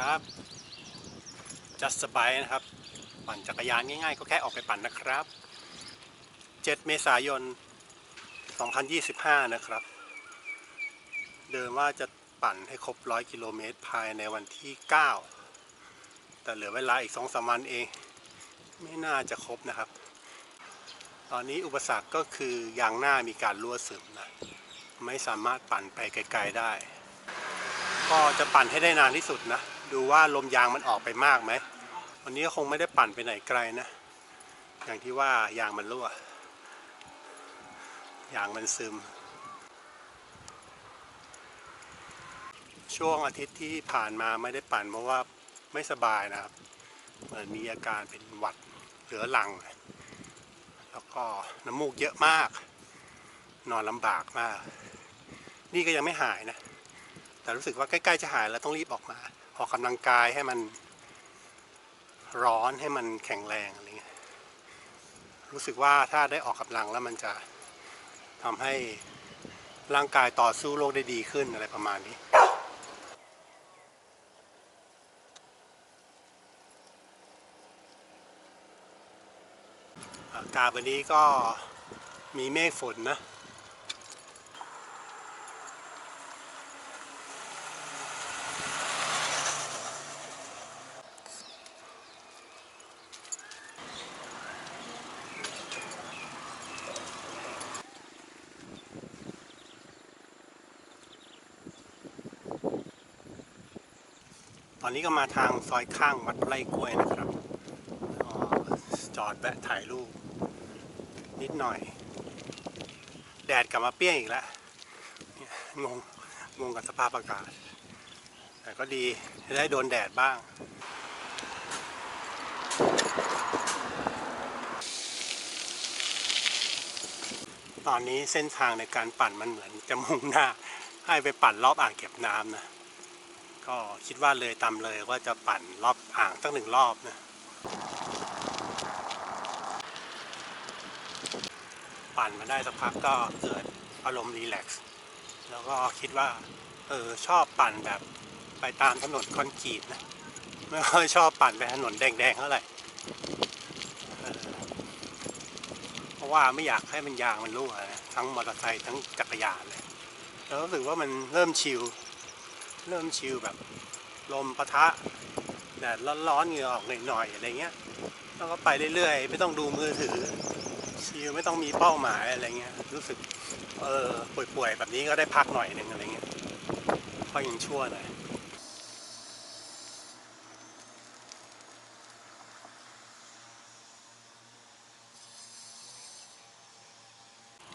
ครับ just s p y นะครับ ปั่นจักรยานง่ายๆ ก็แค่ออกไปปั่นนะครับ 7 เมษายน 2025 นะครับ เดิมว่าจะปั่นให้ครบ 100 กิโลเมตรภายในวันที่ 9 แต่เหลือเวลาอีก 2-3 วันเอง ไม่น่าจะครบนะครับ ตอนนี้อุปสรรคก็คือยางหน้ามีการรั่วซึมนะ ไม่สามารถปั่นไปไกล ๆได้ ก็จะปั่นให้ได้นานที่สุดนะ ดูว่าลมยางมันออกไปมากไหม วันนี้ก็คงไม่ได้ปั่นไปไหนไกลนะ อย่างที่ว่ายางมันรั่ว ยางมันซึม ช่วงอาทิตย์ที่ผ่านมาไม่ได้ปั่นเพราะว่าไม่สบายนะครับ เหมือนมีอาการเป็นหวัดเหลือหลัง แล้วก็น้ำมูกเยอะมาก นอนลำบากมาก นี่ก็ยังไม่หายนะ แต่รู้สึกว่าใกล้ ๆ จะหายแล้วต้องรีบออกมา ออกกำลังกายให้มันร้อนให้มันแข็งแรงอะไรเงี้ยรู้สึกว่าถ้าได้ออกกำลังแล้วมันจะทำให้ร่างกายต่อสู้โรคได้ดีขึ้นอะไรประมาณนี้อากาศวันนี้ก็มีเมฆฝนนะ ตอนนี้ก็มาทางซอยข้างวัดไร่กล้วยนะครับจอดแวะถ่ายรูปนิดหน่อย แดดกลับมาเปรี้ยงอีกแล้วงงงงกับสภาพอากาศ แต่ก็ดีได้โดนแดดบ้าง ตอนนี้เส้นทางในการปั่นมันเหมือนจะมุ่งหน้า ให้ไปปั่นรอบอ่างเก็บน้ำนะ ก็คิดว่าเลยตามเลยว่าจะปั่นรอบอ่างสักหนึ่งรอบนะปั่นมาได้สักพักก็เกิดอารมณ์รีแลกซ์แล้วก็คิดว่าเออชอบปั่นแบบไปตามถนนคอนกรีตนะไม่ค่อยชอบปั่นไปถนนแดงๆเท่าไหร่เออเพราะว่าไม่อยากให้มันยางมันรั่วนะทั้งมอเตอร์ไซค์ทั้งจักรยานเลยแล้วรู้สึกว่ามันเริ่มชิล เริ่มชิลแบบ ลมปะทะแดดร้อนๆเหงื่อออกหน่อยๆอะไรเงี้ยแล้วก็ไปเรื่อยๆ ไม่ต้องดูมือถือ ชิลไม่ต้องมีเป้าหมายอะไรเงี้ยรู้สึกเออป่วยๆแบบนี้ก็ได้พักหน่อยหนึ่งอะไรเงี้ยก็ยังชั่วหน่อย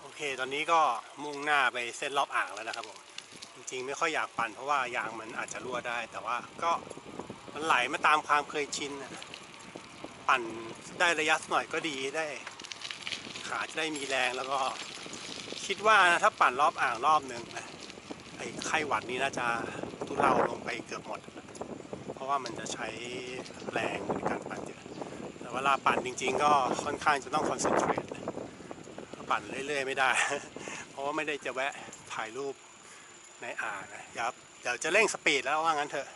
โอเค ตอนนี้ก็มุ่งหน้าไปเส้นรอบอ่างแล้วนะครับผม จริงๆ ไม่ค่อยอยากปั่นเพราะว่ายางมันอาจจะรั่วได้ แต่ว่าก็มันไหลมาตามความเคยชินนะปั่นได้ระยะหน่อยก็ดีได้ ขาจะได้มีแรงแล้วก็ คิดว่านะถ้าปั่นรอบอ่างรอบหนึ่งนะไอ้ไข้หวัดนี้น่าจะทุเลาลงไปเกือบหมด เพราะว่ามันจะใช้แรงในการปั่นเยอะแต่เวลาปั่นจริง ๆ ก็ค่อนข้างจะต้องคอนเซนเทรตปั่นเรื่อย ๆ ไม่ได้ เพราะว่าไม่ได้จะแวะถ่ายรูป ในอ่านะครับเดี๋ยวจะเร่งสปีดแล้วว่างั้นเถอะ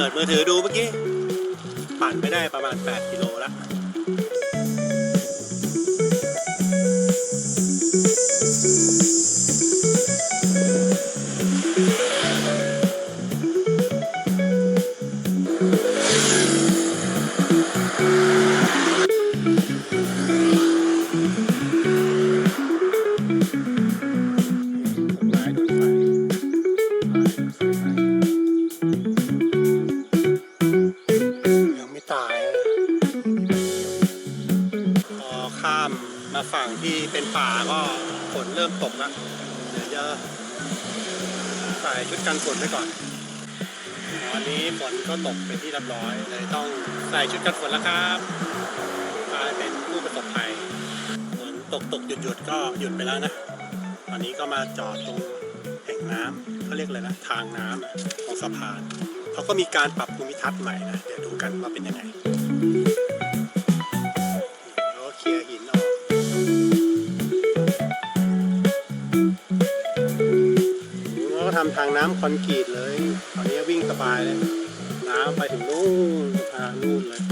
เปิดมือถือดูเมื่อกี้ ปั่นไปได้ประมาณ 8 กิโลแล้ว ฝั่งที่เป็นป่าก็ฝนเริ่มตกแล้วเดี๋ยวจะใส่ชุดกันฝนไว้ก่อนตอนนี้ฝนก็ตกเป็นที่เรียบร้อยเลยต้องใส่ชุดกันฝนแล้วครับกลายเป็นผู้ประสบภัยฝนตกตกหยุดหยุดก็หยุดไปแล้วนะตอนนี้ก็มาจอดตรงแห่งน้ำเขาเรียกอะไรนะทางน้ำของสะพานเขาก็มีการปรับภูมิทัศน์ใหม่นะเดี๋ยวดูกันว่าเป็นยังไง ทางน้ำคอนกรีตเลย ตอนนี้วิ่งสบายเลย น้ำไปถึงนู่นทางนู่นเลย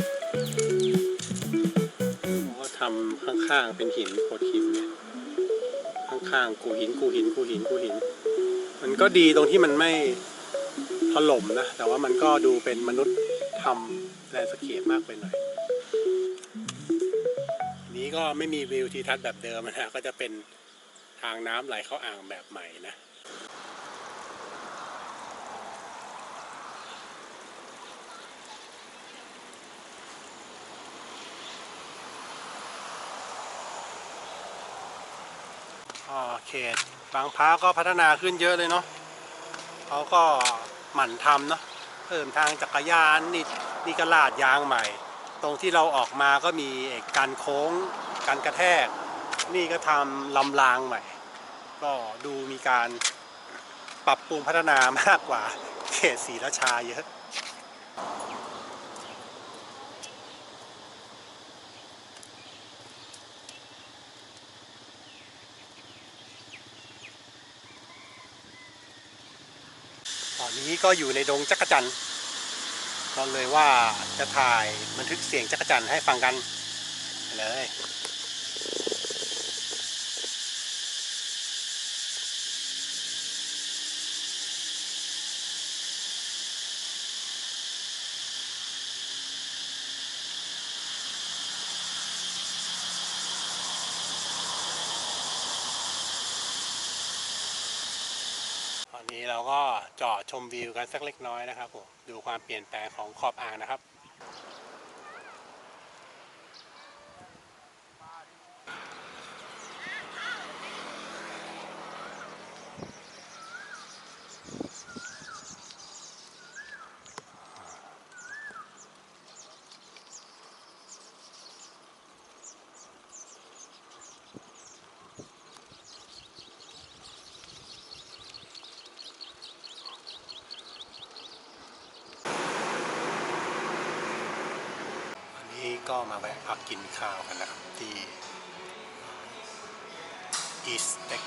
ก็ทำข้างๆเป็นหินโขดหินเนี่ยข้างๆกูหินกูหินกูหินกูหิน มันก็ดีตรงที่มันไม่ถล่มนะ แต่ว่ามันก็ดูเป็นมนุษย์ทำแลนสเคปมากไปหน่อยนนี้ก็ไม่มีวิวทิวทัศน์แบบเดิมนะก็จะเป็นทางน้ำไหลเข้าอ่างแบบใหม่นะ ก็ เขตบางพร้าก็พัฒนาขึ้นเยอะเลยเนาะเขาก็หมั่นทำเนาะเพิ่มทางจักรยานนี่นี่ก็ลาดยางใหม่ ตรงที่เราออกมาก็มีไอ้การโค้งการกระแทก นี่ก็ทำลำรางใหม่ ก็ดูมีการปรับปรุงพัฒนามากกว่าเขตศรีราชาเยอะ นี้ก็อยู่ในดงจักรจันทร์ก็เลยว่าจะถ่ายบันทึกเสียงจักรจันทร์ให้ฟังกันเลย นนี้เราก็จอดชมวิวกันสักเล็กน้อยนะครับผมดูความเปลี่ยนแปลงของขอบอ่างนะครับ อันนี้ก็ มาแวะพักกินข้าวกันนะครับที่ East Tech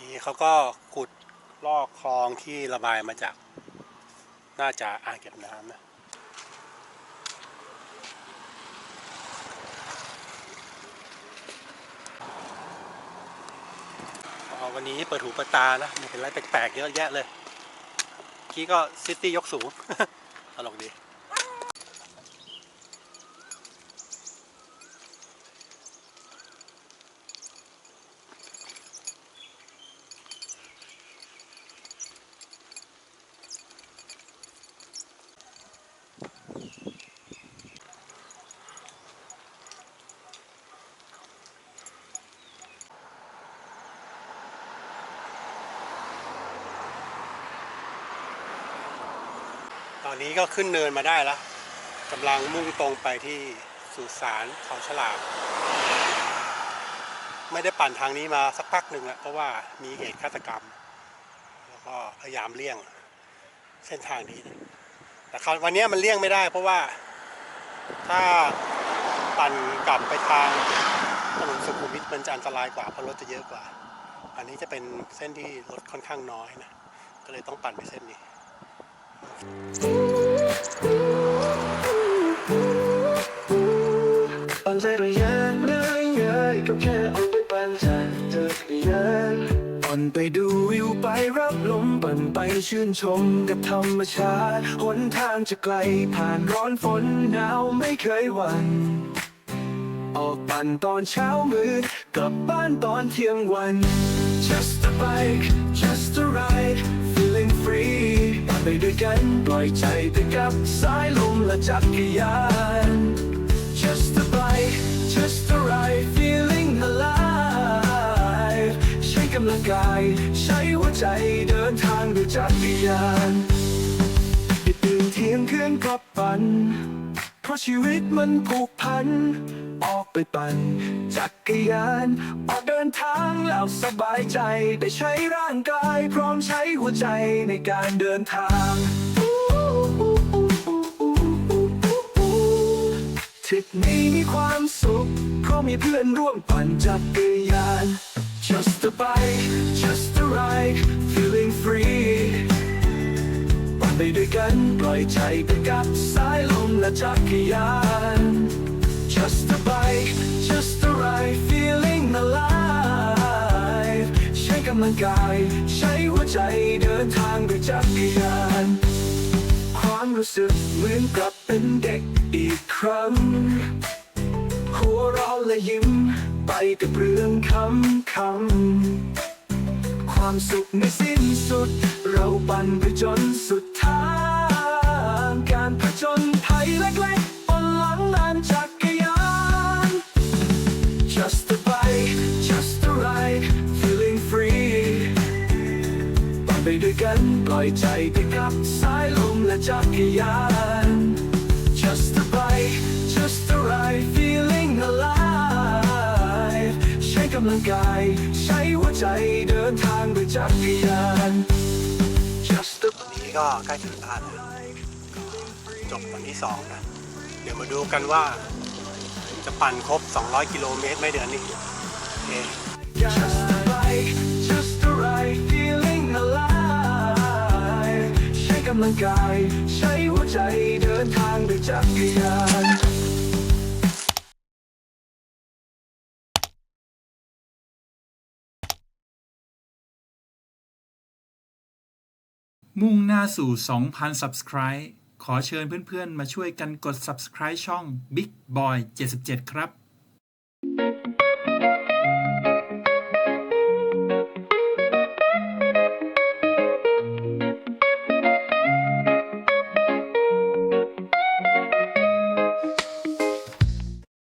นี่เขาก็ขุดลอกคลองที่ระบายมาจาก น่าจะอ่างเก็บน้ำนะวันนี้เปิดหูเปิดตานะเห็นอะไรแปลกๆเยอะแยะเลยกี้ก็ซิตี้ยกสูง ตลก ดีตอนนี้ก็ขึ้นเนินมาได้แล้วกำลังมุ่งตรงไปที่สุสานเขาฉลามไม่ได้ปั่นทางนี้มาสักพักหนึ่งแล้วเพราะว่ามีเหตุฆาตกรรม แล้วก็พยายามเลี่ยงเส้นทางนี้ แต่คราววันนี้มันเลี่ยงไม่ได้ เพราะว่าถ้าปั่นกลับไปทางถนนสุขุมวิทมันจะอันตรายกว่าเพราะรถจะเยอะกว่า อันนี้จะเป็นเส้นที่รถค่อนข้างน้อยนะ ก็เลยต้องปั่นไปเส้นนี้ ปั่นใจระยะเลยเยยก็แค่ออกไปปั่นจเธอรยะปั่นไปดูวิวไปรับลมปั่นไปชื่นชมกับธรรมชาติหนทางจะไกลผ่านร้อนฝนหนาวไม่เคยหวั่นออกปั่นตอนเช้ามืดกลับบ้านตอนเที่ยงวัน just a bike just a ride feeling free ไปด้วยกันปล่อยใจไปกับสายลมและจักรยาน Just the bike just the ride feeling alive ใช้กำลังกาย ใช้หัวใจเดินทางด้วยจักรยานตื่นเที่ยงคืนกลับฝัน ราะชีวิตมันผูกพัน ออกไปปั่นจักรยาน ออกเดินทางแล้วสบายใจ ได้ใช้ร่างกาย พร้อมใช้หัวใจในการเดินทางทริปนี้มีความสุข เพราะมีเพื่อนร่วมปั่นจักรยาน just a bike just a ride feeling free ไปด้วยกันปล่อยใจไปกับสายลมและจักรยาน just a bike just a ride feeling alive ใช้กำลังกาย ใช้หัวใจเดินทางด้วยจักรยาน ความรู้สึกเหมือนกลับเป็นเด็กอีกครั้ง หัวเราะและยิ้มไปกับเรื่องคำคำ ความสุขไม่สิ้นสุด เราปั่นไปจนสุดทาง การผจญภัยเล็กๆบนหลังลานจักรยาน Just a bike just a ride feeling free ปั่นไปด้วยกันปล่อยใจไปกับสายลมและจักรยาน Just a bike just a ride feeling alive ำลังกาย ใช้หัวใจเดินทางด้วยจักรยาน Just a วันนี้ก็ใกล้ถึงบ้านแล้วจบวันที่สองนะ เดี๋ยวมาดูกันว่า จะปั่นครบ 200 กิโลเมตรไหม่เดือนนี้โอเค Just a bike, just a ride, feeling alive ใช้กำลังกาย ใช้หัวใจเดินทางด้วยจักรยาน มุ่งหน้าสู่ 2,000 Subscribe ขอเชิญเพื่อนๆ มาช่วยกันกด Subscribe ช่อง Big Boy 77 ครับ